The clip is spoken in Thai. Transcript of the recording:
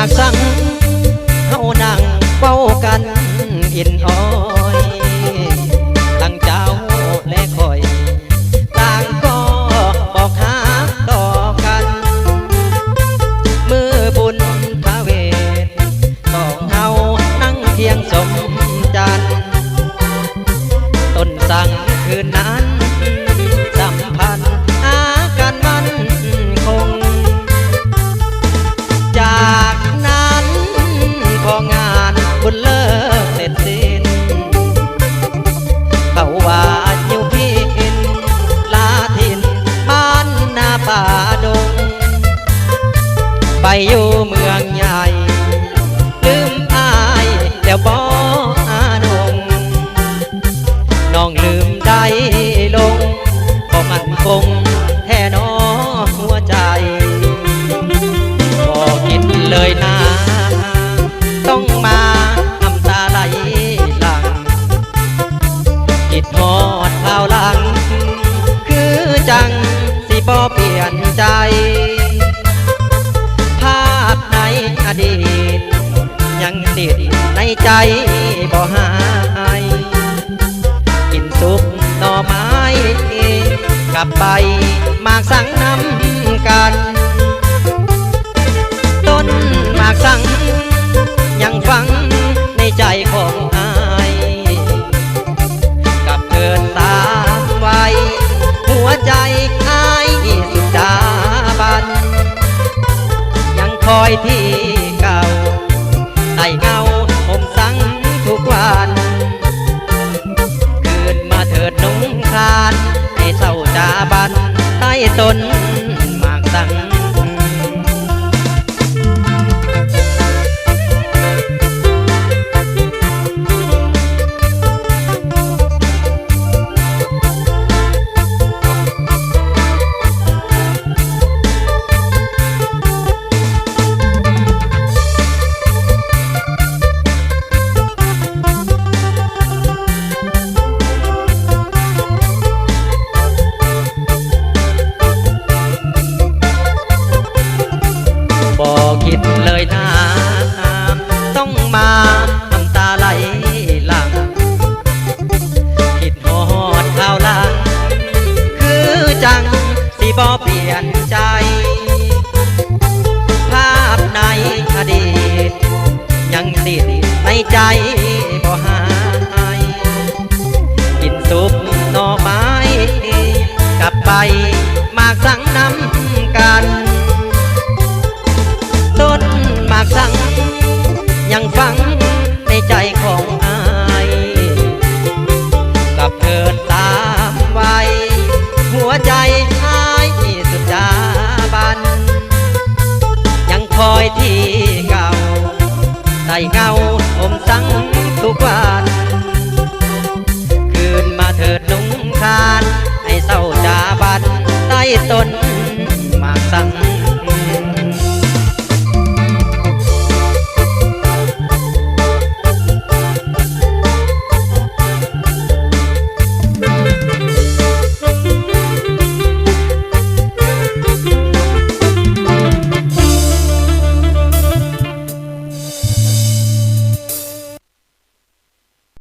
ากสังเฮานั่งเฝ้ากันอินอ้อ บุญเลิกเสร็จสิ้นเขาว่าอยู่พินลาทินบ้านนาป่าดง ไปอยู่เมือง ยังติดในใจบ่หายกินซุปหน่อไม้ กลับใบหมากสังน้ำกัน ต้นมากสัง ยังฟังในใจของอายกับเกินตามวัยหัวใจอายสุดดาบัน ยังคอยที่ ใต้เงาผมสังทุกวันเกิดมาเถิดนุ่งคลานให้เศร้าจาบันใต้ต้น อดีต ยังติดในใจบ่หายกินซุปหน่อไม้กับไปมากสังน้ำาอมสังทุกวันคืนมาเถิดนุ่งคาน ให้เศร้าจาบันใต้ต้น